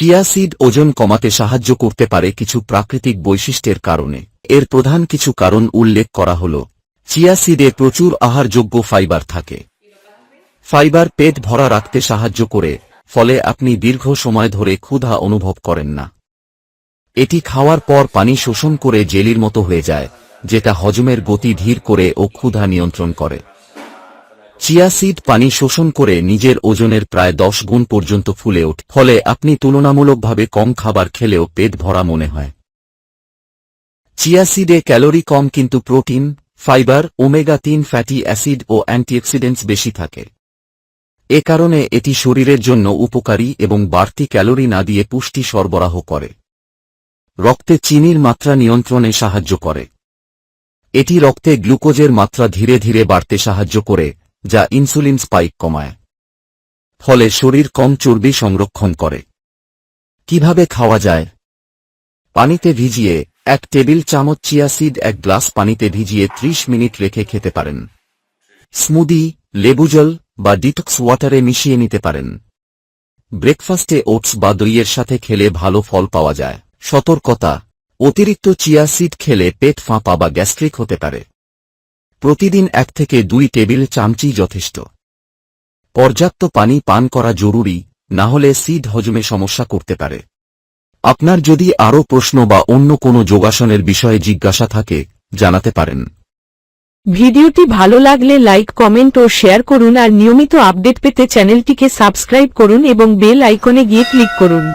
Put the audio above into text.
Chia seed ওজন কমাতে সাহায্য করতে পারে কিছু প্রাকৃতিক বৈশিষ্ট্যের কারণে। এর প্রধান কিছু কারণ উল্লেখ করা হল, চিয়া সিডে প্রচুর আহারযোগ্য ফাইবার থাকে। ফাইবার পেট ভরা রাখতে সাহায্য করে, ফলে আপনি দীর্ঘ সময় ধরে ক্ষুধা অনুভব করেন না। এটি খাওয়ার পর পানি শোষণ করে জেলির মতো হয়ে যায়, যেটা হজমের গতি ধীর করে ও ক্ষুধা নিয়ন্ত্রণ করে। চিয়া সিড পানি শোষণ করে নিজের ওজনের প্রায় দশ গুণ পর্যন্ত ফুলে ওঠে, ফলে আপনি তুলনামূলকভাবে কম খাবার খেলেও পেট ভরা মনে হয়। চিয়া সিডে ক্যালোরি কম কিন্তু প্রোটিন, ফাইবার, ওমেগা তিন ফ্যাটি অ্যাসিড ও অ্যান্টিঅক্সিডেন্টস বেশি থাকে। এ কারণে এটি শরীরের জন্য উপকারী এবং বাড়তি ক্যালোরি না দিয়ে পুষ্টি সরবরাহ করে। রক্তে চিনির মাত্রা নিয়ন্ত্রণে সাহায্য করে। এটি রক্তে গ্লুকোজের মাত্রা ধীরে ধীরে বাড়তে সাহায্য করে যা ইনসুলিন স্পাইক কমায়। ফলে শরীর কম চর্বি সংরক্ষণ করে। কীভাবে খাওয়া যায়? পানিতে ভিজিয়ে এক টেবিল চামচ চিয়া সিড এক গ্লাস পানিতে ভিজিয়ে 30 মিনিট রেখে খেতে পারেন। স্মুদি, লেবু জল বা ডিটক্স ওয়াটারে মিশিয়ে নিতে পারেন। ব্রেকফাস্টে ওটস বা দইয়ের সাথে খেলে ভালো ফল পাওয়া যায়। সতর্কতা, অতিরিক্ত চিয়া সিড খেলে পেট ফাঁপা বা গ্যাস্ট্রিক হতে পারে। প্রতিদিন এক থেকে দুই টেবিল চামচি যথেষ্ট। পর্যাপ্ত পানি পান করা জরুরি, না হলে সিড হজমে সমস্যা করতে পারে। আপনার যদি আরও প্রশ্ন বা অন্য কোনো যোগাসনের বিষয়ে জিজ্ঞাসা থাকে, জানাতে পারেন। ভিডিওটি ভালো লাগলে লাইক, কমেন্ট ও শেয়ার করুন আর নিয়মিত আপডেট পেতে চ্যানেলটিকে সাবস্ক্রাইব করুন এবং বেল আইকনে গিয়ে ক্লিক করুন।